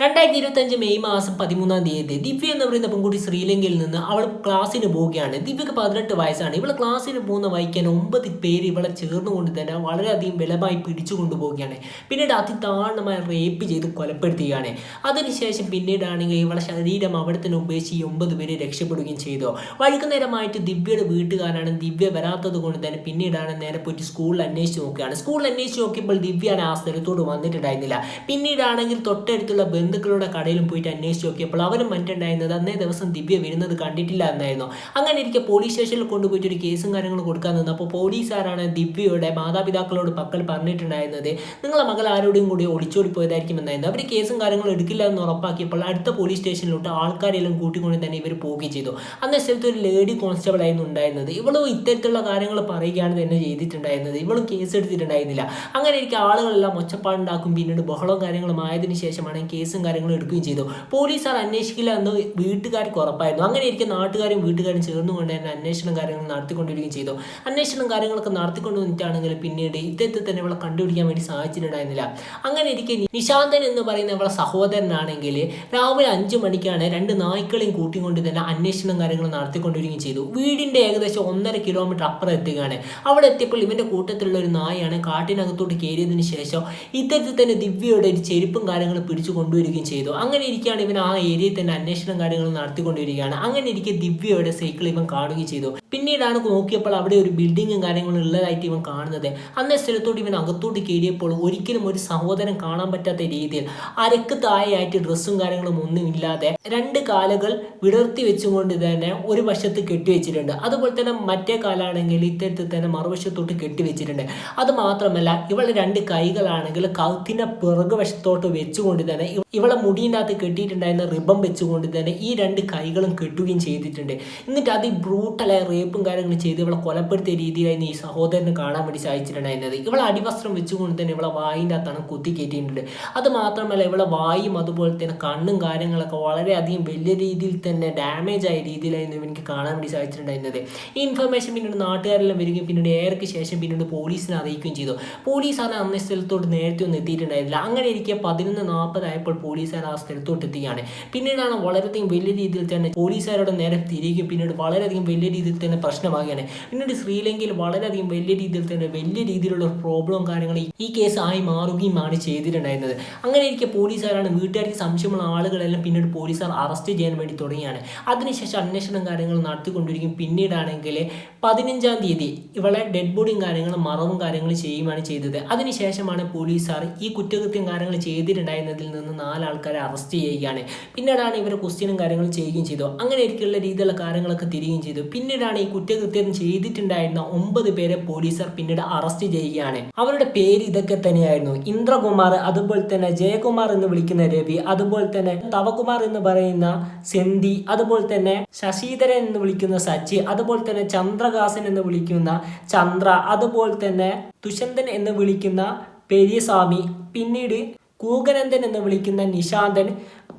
രണ്ടായിരത്തി ഇരുപത്തഞ്ച് മെയ് മാസം പതിമൂന്നാം തീയതി ദിവ്യ എന്ന് പറയുന്ന പെൺകുട്ടി ശ്രീലങ്കയിൽ നിന്ന് അവൾ ക്ലാസ്സിന് പോവുകയാണ്. ദിവ്യക്ക് പതിനെട്ട് വയസ്സാണ്. ഇവളെ ക്ലാസ്സിന് പോകുന്ന വായിക്കാൻ ഒമ്പത് പേര് ഇവളെ ചേർന്നുകൊണ്ട് തന്നെ വളരെയധികം ബലമായി പിടിച്ചു കൊണ്ടുപോവുകയാണ്. പിന്നീട് അതിദാരുണമായി റേപ്പ് ചെയ്ത് കൊലപ്പെടുത്തുകയാണ്. അതിനുശേഷം പിന്നീടാണെങ്കിൽ ഇവളെ ശരീരം അവിടെ തന്നെ ഉപേക്ഷിച്ച് ഒമ്പത് പേര് രക്ഷപ്പെടുകയും ചെയ്തു. വൈകുന്നേരമായിട്ട് ദിവ്യയുടെ വീട്ടുകാരാണ് ദിവ്യ വരാത്തത് കൊണ്ട് തന്നെ പിന്നീടാണ് നേരെ പോയിട്ട് സ്കൂളിൽ അന്വേഷിച്ച് നോക്കുകയാണ്. സ്കൂളിൽ അന്വേഷിച്ച് നോക്കിയപ്പോൾ ദിവ്യാണ് ആ സ്ഥലത്തോട് വന്നിട്ടുണ്ടായിരുന്നില്ല. പിന്നീടാണെങ്കിൽ തൊട്ടടുത്തുള്ള ബന്ധുക്കളുടെ കടയിലും പോയിട്ട് അന്വേഷിച്ച് നോക്കിയപ്പോൾ അവരും മറ്റുണ്ടായിരുന്നത് അന്നേ ദിവസം ദിവ്യ വരുന്നത് കണ്ടിട്ടില്ല എന്നായിരുന്നു. അങ്ങനെ ഇരിക്കെ പോലീസ് സ്റ്റേഷനിൽ കൊണ്ടുപോയിട്ട് ഒരു കേസും കാര്യങ്ങളും കൊടുക്കാൻ നിന്നു. അപ്പോൾ പോലീസുകാരാണ് ദിവ്യയുടെ മാതാപിതാക്കളോട് പക്കൽ പറഞ്ഞിട്ടുണ്ടായിരുന്നത്. നിങ്ങളെ മകൾ ആരോടും കൂടി ഒളിച്ചോടി പോയതായിരിക്കും എന്നായിരുന്നു. അവർ കേസും കാര്യങ്ങളും എടുക്കില്ല എന്ന് ഉറപ്പാക്കിയപ്പോൾ അടുത്ത പോലീസ് സ്റ്റേഷനിലോട്ട് ആൾക്കാരെല്ലാം കൂട്ടിക്കൊണ്ട് തന്നെ ഇവർ പോവുകയും ചെയ്തു. അന്നേ സ്ഥലത്ത് ഒരു ലേഡി കോൺസ്റ്റബിൾ ആയിരുന്നു ഉണ്ടായിരുന്നത്. ഇവളും ഇത്തരത്തിലുള്ള കാര്യങ്ങൾ പറയുകയാണ് തന്നെ ചെയ്തിട്ടുണ്ടായിരുന്നത്. ഇവളും കേസ് എടുത്തിട്ടുണ്ടായിരുന്നില്ല. അങ്ങനെ ഇരിക്കെ ആളുകളെല്ലാം ഒച്ചപ്പാടുണ്ടാക്കും. പിന്നീട് ബഹളവും കാര്യങ്ങളും ആയതിനു ശേഷമാണ് കേസും കാര്യങ്ങളും എടുക്കുകയും ചെയ്തു. പോലീസ് പോലീസുകാർ അന്വേഷിക്കില്ല എന്ന് വീട്ടുകാർക്ക് ഉറപ്പായിരുന്നു. അങ്ങനെ ഇരിക്കെ നാട്ടുകാരും വീട്ടുകാരും ചേർന്നുകൊണ്ട് തന്നെ അന്വേഷണം കാര്യങ്ങൾ നടത്തിക്കൊണ്ടിരിക്കുകയും ചെയ്തു. അന്വേഷണം കാര്യങ്ങളൊക്കെ നടത്തിക്കൊണ്ട് വന്നിട്ടാണെങ്കിൽ പിന്നീട് ഇദ്ദേഹത്തെ തന്നെ ഇവളെ കണ്ടുപിടിക്കാൻ വേണ്ടി സാധിച്ചിട്ടുണ്ടായിരുന്നില്ല. അങ്ങനെ ഇരിക്കെ നിശാന്തൻ എന്ന് പറയുന്ന ഇവളെ സഹോദരനാണെങ്കിൽ രാവിലെ അഞ്ച് മണിക്കാണ് രണ്ട് നായ്ക്കളെയും കൂട്ടിക്കൊണ്ട് തന്നെ അന്വേഷണം കാര്യങ്ങൾ നടത്തിക്കൊണ്ടിരിക്കുകയും ചെയ്തു. വീടിന്റെ ഏകദേശം ഒന്നര കിലോമീറ്റർ അപ്പുറം എത്തുകയാണ്. അവിടെ എത്തിയപ്പോൾ ഇവന്റെ കൂട്ടത്തിലുള്ള ഒരു നായാണ് കാട്ടിനകത്തോട്ട് കയറിയതിന് ശേഷം ഇത്തരത്തിൽ തന്നെ ദിവ്യയുടെ ഒരു ചെരുപ്പും കാര്യങ്ങളും പിടിച്ചു കൊണ്ടുവരികയും ചെയ്തു. അങ്ങനെ ഇരിക്കുകയാണ് ഇവൻ ആ ഏരിയയിൽ തന്നെ അന്വേഷണം കാര്യങ്ങൾ നടത്തിക്കൊണ്ടിരിക്കുകയാണ് അങ്ങനെ ഇരിക്കെ ദിവ്യയുടെ സൈക്കിൾ ഇവൻ കാണുകയും ചെയ്തു. പിന്നീടാണ് നോക്കിയപ്പോൾ അവിടെ ഒരു ബിൽഡിങ്ങും കാര്യങ്ങളും ഉള്ളതായിട്ട് ഇവൻ കാണുന്നത്. അന്നേ സ്ഥലത്തോട്ട് ഇവൻ അകത്തോട്ട് കയറിയപ്പോൾ ഒരിക്കലും ഒരു സഹോദരൻ കാണാൻ പറ്റാത്ത രീതിയിൽ അരക്ക് താഴെയായിട്ട് ഡ്രസ്സും കാര്യങ്ങളും ഒന്നും ഇല്ലാതെ രണ്ട് കാലുകൾ വിടർത്തി വെച്ചുകൊണ്ട് തന്നെ ഒരു വശത്ത് കെട്ടിവെച്ചിട്ടുണ്ട് അതുപോലെ തന്നെ മറ്റേ കാലാണെങ്കിൽ ഇത്തരത്തിൽ തന്നെ മറുവശത്തോട്ട് കെട്ടിവെച്ചിട്ടുണ്ട് അത് മാത്രമല്ല ഇവളുടെ രണ്ട് കൈകളാണെങ്കിൽ കൗത്തിന്റെ പിറകുവശത്തോട്ട് വെച്ചുകൊണ്ട് തന്നെ ഇവളെ മുടിന്റെ അകത്ത് കെട്ടിയിട്ടുണ്ടായിരുന്ന റിബം വെച്ചുകൊണ്ട് തന്നെ ഈ രണ്ട് കൈകളും കെട്ടുകയും ചെയ്തിട്ടുണ്ട്. എന്നിട്ട് അത് ബ്രൂട്ടലായ റേപ്പും കാര്യങ്ങളും ചെയ്ത് ഇവളെ കൊലപ്പെടുത്തിയ രീതിയിലായിരുന്നു ഈ സഹോദരന് കാണാൻ വേണ്ടി സാധിച്ചിട്ടുണ്ടായിരുന്നത്. ഇവളെ അടിവസ്ത്രം വെച്ചുകൊണ്ട് തന്നെ ഇവളെ വായിന്റെ അകത്താണ് കുത്തി കയറ്റിയിട്ടുണ്ട്. അത് മാത്രമല്ല ഇവളെ വായും അതുപോലെ തന്നെ കണ്ണും കാര്യങ്ങളൊക്കെ വളരെയധികം വലിയ രീതിയിൽ തന്നെ ഡാമേജ് ആയ രീതിയിലായിരുന്നു എനിക്ക് കാണാൻ വേണ്ടി സാധിച്ചിട്ടുണ്ടായിരുന്നത്. ഈ ഇൻഫർമേഷൻ പിന്നീട് നാട്ടുകാരെല്ലാം വരികയും പിന്നീട് ഏറെക്ക് ശേഷം പിന്നീട് പോലീസിനെ അറിയിക്കുകയും ചെയ്തു. പോലീസാണ് അന്ന സ്ഥലത്തോട്ട് നേരത്തെ ഒന്നും എത്തിയിട്ടുണ്ടായിരുന്നില്ല. അങ്ങനെ ഇരിക്കെ പതിനൊന്ന് നാൽപ്പതായപ്പോൾ പോലീസുകാർ ആ സ്ഥലത്തോട്ട് എത്തിയാണ് പിന്നീടാണ് വളരെയധികം വലിയ രീതിയിൽ തന്നെ പോലീസുകാരോട് നേരെ തിരികെ പിന്നീട് വളരെയധികം വലിയ രീതിയിൽ തന്നെ പ്രശ്നമാകുകയാണ്. പിന്നീട് ശ്രീലങ്കയിൽ വളരെയധികം വലിയ രീതിയിൽ തന്നെ വലിയ രീതിയിലുള്ള പ്രോബ്ലം കാര്യങ്ങൾ ഈ കേസ് ആയി മാറുകയുമാണ് ചെയ്തിട്ടുണ്ടായിരുന്നത്. അങ്ങനെ ഇരിക്കെ പോലീസുകാരാണ് വീട്ടുകാർക്ക് സംശയമുള്ള ആളുകളെല്ലാം പിന്നീട് പോലീസുകാർ അറസ്റ്റ് ചെയ്യാൻ വേണ്ടി തുടങ്ങിയാണ്. അതിനുശേഷം അന്വേഷണം കാര്യങ്ങൾ നടത്തിക്കൊണ്ടിരിക്കും. പിന്നീടാണെങ്കിൽ പതിനഞ്ചാം തീയതി ഇവളെ ഡെഡ് ബോഡിയും കാര്യങ്ങളും മറവും കാര്യങ്ങളും ചെയ്യുകയാണ് ചെയ്തത്. അതിനുശേഷമാണ് പോലീസുകാർ ഈ കുറ്റകൃത്യം കാര്യങ്ങൾ ചെയ്തിട്ടുണ്ടായിരുന്നതിൽ നിന്ന് നാലാൾക്കാരെ അറസ്റ്റ് ചെയ്യുകയാണ്. പിന്നീടാണ് ഇവർ ക്വസ്റ്റ്യനും കാര്യങ്ങളും ചെയ്യുകയും ചെയ്തു. അങ്ങനെ ഇരിക്കുള്ള രീതിയിലുള്ള കാര്യങ്ങളൊക്കെ തിരികുകയും ചെയ്തു. പിന്നീടാണ് ഈ കുറ്റകൃത്യം ചെയ്തിട്ടുണ്ടായിരുന്ന ഒമ്പത് പേരെ പോലീസുകാർ പിന്നീട് അറസ്റ്റ് ചെയ്യുകയാണ്. അവരുടെ പേര് ഇതൊക്കെ തന്നെയായിരുന്നു. ഇന്ദ്രകുമാർ അതുപോലെ തന്നെ ജയകുമാർ എന്ന് വിളിക്കുന്ന രവി അതുപോലെ തന്നെ തവകുമാർ എന്ന് പറയുന്ന സെന്തി അതുപോലെ തന്നെ ശശീധരൻ എന്ന് വിളിക്കുന്ന സച്ചി അതുപോലെ തന്നെ ചന്ദ്രകാസൻ എന്ന് വിളിക്കുന്ന ചന്ദ്ര അതുപോലെ തന്നെ തുഷന്തൻ എന്ന് വിളിക്കുന്ന പെരിയസ്വാമി പിന്നീട് കൂകനന്ദൻ എന്ന് വിളിക്കുന്ന നിശാന്തൻ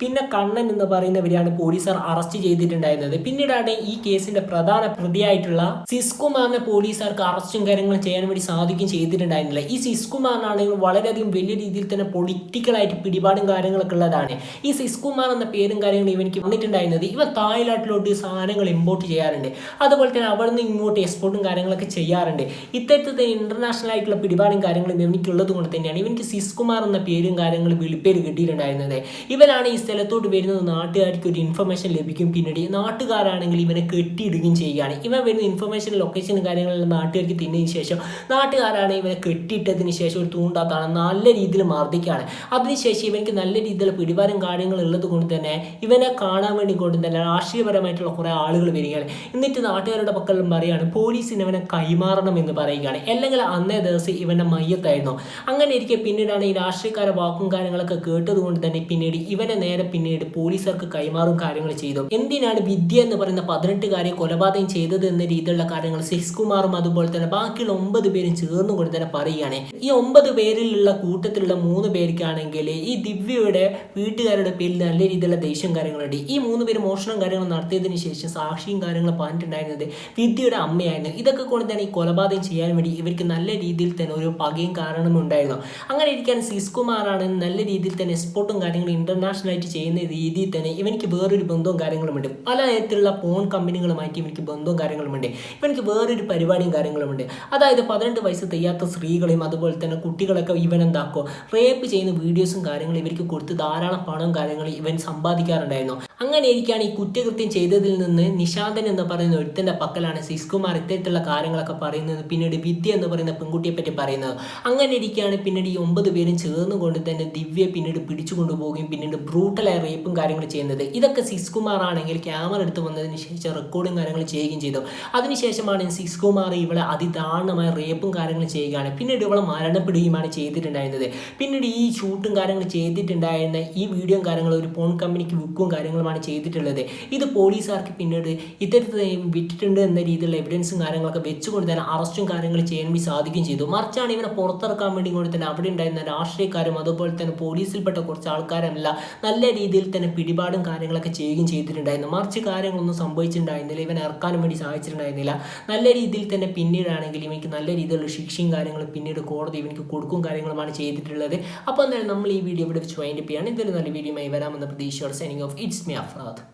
പിന്നെ കണ്ണൻ എന്ന് പറയുന്നവരെയാണ് പോലീസർ അറസ്റ്റ് ചെയ്തിട്ടുണ്ടായിരുന്നത്. പിന്നീടാണ് ഈ കേസിന്റെ പ്രധാന പ്രതിയായിട്ടുള്ള സിസ്കുമാറിനെ പോലീസുകാർക്ക് അറസ്റ്റും കാര്യങ്ങളും ചെയ്യാൻ വേണ്ടി സാധിക്കും ചെയ്തിട്ടുണ്ടായിരുന്നില്ല. ഈ സിസ്കുമാറിനാണെങ്കിൽ വളരെയധികം വലിയ രീതിയിൽ തന്നെ പൊളിറ്റിക്കലായിട്ട് പിടിപാടും കാര്യങ്ങളൊക്കെ ഉള്ളതാണ്. ഈ സിസ്കുമാർ എന്ന പേരും കാര്യങ്ങളും ഇവനിക്ക് വന്നിട്ടുണ്ടായിരുന്നത്. ഇവൻ തായ്ലാട്ടിലോട്ട് സാധനങ്ങൾ ഇമ്പോർട്ട് ചെയ്യാറുണ്ട്. അതുപോലെ തന്നെ അവിടെ നിന്ന് ഇങ്ങോട്ട് എക്സ്പോർട്ടും കാര്യങ്ങളൊക്കെ ചെയ്യാറുണ്ട്. ഇത്തരത്തിൽ ഇന്റർനാഷണൽ ആയിട്ടുള്ള പിടിപാടും കാര്യങ്ങളും ഇവനിക്കുള്ളത് കൊണ്ട് തന്നെയാണ് ഇവനിക്ക് സിസ്കുമാർ എന്ന പേരും കാര്യങ്ങളും വിളിപ്പേര് കിട്ടിയിട്ടുണ്ടായിരുന്നത്. ഇവനാണ് ഈ സ്ഥലത്തോട്ട് വരുന്നത് നാട്ടുകാർക്ക് ഒരു ഇൻഫർമേഷൻ ലഭിക്കും. പിന്നീട് നാട്ടുകാരാണെങ്കിൽ ഇവനെ കെട്ടിയിടുകയും ചെയ്യുകയാണ്. ഇവൻ വരുന്ന ഇൻഫർമേഷൻ ലൊക്കേഷൻ കാര്യങ്ങളെല്ലാം നാട്ടുകാർക്ക് തിന്നതിന് ശേഷം നാട്ടുകാരാണ് ഇവനെ കെട്ടിയിട്ടതിന് ശേഷം ഒരു തൂണ്ടാത്താണ് നല്ല രീതിയിൽ മർദ്ദിക്കുകയാണ്. അതിനുശേഷം ഇവനിക്ക് നല്ല രീതിയിലുള്ള പിടിവാരം കാര്യങ്ങൾ ഉള്ളത് കൊണ്ട് തന്നെ ഇവനെ കാണാൻ വേണ്ടി കൊണ്ട് തന്നെ രാഷ്ട്രീയപരമായിട്ടുള്ള കുറേ ആളുകൾ വരികയാണ്. എന്നിട്ട് നാട്ടുകാരുടെ പക്കലും പറയുകയാണ് പോലീസിന് ഇവനെ കൈമാറണം എന്ന് പറയുകയാണ്. അല്ലെങ്കിൽ അന്നേ ദിവസം ഇവന്റെ മയ്യത്തായിരുന്നു. അങ്ങനെ ഇരിക്കെ പിന്നീടാണ് ഈ രാഷ്ട്രീയക്കാരെ വാക്കും കാര്യങ്ങളൊക്കെ കേട്ടതുകൊണ്ട് തന്നെ പിന്നീട് ഇവനെ നേരെ പിന്നീട് പോലീസുകാർക്ക് കൈമാറും കാര്യങ്ങൾ ചെയ്തു. എന്തിനാണ് വിദ്യ എന്ന് പറയുന്ന പതിനെട്ടുകാരെ കൊലപാതകം ചെയ്തത് എന്ന രീതിയിലുള്ള കാര്യങ്ങൾ സിസ്കുമാറും അതുപോലെ തന്നെ ബാക്കിയുള്ള ഒമ്പത് പേരും ചേർന്നുകൊണ്ട് തന്നെ പറയുകയാണ്. ഈ ഒമ്പത് പേരിലുള്ള കൂട്ടത്തിലുള്ള മൂന്ന് പേർക്കാണെങ്കിൽ ഈ ദിവ്യയുടെ വീട്ടുകാരുടെ പേരിൽ നല്ല രീതിയിലുള്ള ദേഷ്യം കാര്യങ്ങളുണ്ട്. ഈ മൂന്ന് പേര് മോഷണം കാര്യങ്ങൾ നടത്തിയതിന് ശേഷം സാക്ഷിയും കാര്യങ്ങളും പറഞ്ഞിട്ടുണ്ടായിരുന്നത് വിദ്യയുടെ അമ്മയായിരുന്നു. ഇതൊക്കെ കൊണ്ട് തന്നെ ഈ കൊലപാതകം ചെയ്യാൻ വേണ്ടി ഇവർക്ക് നല്ല രീതിയിൽ തന്നെ ഒരു പകയും കാരണമുണ്ടായിരുന്നു. അങ്ങനെ ഇരിക്കാൻ സിസ്കുമാറാണ് നല്ല രീതിയിൽ തന്നെ എക്സ്പോർട്ടും കാര്യങ്ങളും ഇന്റർനാഷണൽ ആയിട്ട് ചെയ്യുന്ന രീതിയിൽ തന്നെ ഇവനിക്ക് വേറൊരു ബന്ധവും കാര്യങ്ങളുമുണ്ട് പല തരത്തിലുള്ള ഫോൺ കമ്പനികളുമായിട്ട് ഇവനിക്ക് ബന്ധവും കാര്യങ്ങളുമുണ്ട് ഇവനിക്ക് വേറൊരു പരിപാടിയും കാര്യങ്ങളുമുണ്ട് അതായത് പതിനെട്ട് വയസ്സ് തെയ്യാത്ത സ്ത്രീകളെയും അതുപോലെ തന്നെ കുട്ടികളൊക്കെ ഇവൻ എന്താക്കോ റേപ്പ് ചെയ്യുന്ന വീഡിയോസും കാര്യങ്ങളും ഇവർക്ക് കൊടുത്ത് ധാരാളം പണവും കാര്യങ്ങളും ഇവൻ സമ്പാദിക്കാറുണ്ടായിരുന്നു. അങ്ങനെ ഇരിക്കുകയാണ് ഈ കുറ്റകൃത്യം ചെയ്തതിൽ നിന്ന് നിശാന്തൻ എന്ന് പറയുന്ന ഒരുത്തന്റെ പക്കലാണ് സിസ്കുമാർ ഇത്തരത്തിലുള്ള കാര്യങ്ങളൊക്കെ പറയുന്നത് പിന്നീട് വിദ്യ എന്ന് പറയുന്ന പെൺകുട്ടിയെ പറ്റി പറയുന്നത്. അങ്ങനെ ഇരിക്കുകയാണ് പിന്നീട് ഈ ഒമ്പത് പേരും ചേർന്നുകൊണ്ട് തന്നെ ദിവ്യയെ പിന്നീട് പിടിച്ചു കൊണ്ടുപോവുകയും പിന്നീട് ബ്രൂട്ടലായ റേപ്പും കാര്യങ്ങൾ ചെയ്യുന്നത്. ഇതൊക്കെ സിസ്കുമാർ ആണെങ്കിൽ ക്യാമറ എടുത്ത് വന്നതിന് ശേഷം റെക്കോർഡും കാര്യങ്ങൾ ചെയ്യുകയും ചെയ്തു. അതിനുശേഷമാണ് സിസ്കുമാർ ഇവളെ അതിദാരുണമായ റേപ്പും കാര്യങ്ങളും ചെയ്യുകയാണ്. പിന്നീട് ഇവളെ മരണപ്പെടുകയുമാണ് ചെയ്തിട്ടുണ്ടായിരുന്നത്. പിന്നീട് ഈ ഷൂട്ടും കാര്യങ്ങൾ ചെയ്തിട്ടുണ്ടായിരുന്ന ഈ വീഡിയോയും കാര്യങ്ങൾ ഒരു ഫോൺ കമ്പനിക്ക് ബുക്കും കാര്യങ്ങളുമാണ് ചെയ്തിട്ടുള്ളത്. ഇത് പോലീസുകാർക്ക് പിന്നീട് ഇത്തരത്തിൽ വിറ്റിട്ടുണ്ട് എന്ന രീതിയിലുള്ള എവിഡൻസും കാര്യങ്ങളൊക്കെ വെച്ചുകൊണ്ട് തന്നെ അറസ്റ്റും കാര്യങ്ങൾ ചെയ്യാൻ വേണ്ടി സാധിക്കുകയും ചെയ്തു. മറിച്ചാണ് ഇവനെ പുറത്തിറക്കാൻ വേണ്ടി കൊണ്ട് തന്നെ അവിടെ ഉണ്ടായിരുന്ന രാഷ്ട്രീയക്കാരും അതുപോലെ തന്നെ പോലീസിൽപ്പെട്ട കുറച്ച് ആൾക്കാരെല്ലാം നല്ല രീതിയിൽ തന്നെ പിടിപാടും കാര്യങ്ങളൊക്കെ ചെയ്യുകയും ചെയ്തിട്ടുണ്ടായിരുന്നു. മറിച്ച് കാര്യങ്ങളൊന്നും സംഭവിച്ചിട്ടുണ്ടായിരുന്നില്ല. ഇവൻ ഇറക്കാനും വേണ്ടി സാധിച്ചിട്ടുണ്ടായിരുന്നില്ല. നല്ല രീതിയിൽ തന്നെ പിന്നീടാണെങ്കിൽ ഇവനിക്ക് നല്ല രീതിയിലുള്ള ശിക്ഷയും കാര്യങ്ങളും പിന്നീട് കോടതി ഇവനിക്ക് കൊടുക്കും കാര്യങ്ങളുമാണ് ചെയ്തിട്ടുള്ളത്. അപ്പോൾ എന്തായാലും നമ്മൾ ഈ വീഡിയോ ഇവിടെ വെച്ച് വൈൻഡപ്പ് ചെയ്യാണ് ഇതൊരു നല്ല വീഡിയോയുമായി വരാമെന്ന പ്രതീക്ഷയോടെ signing off it's me Afrad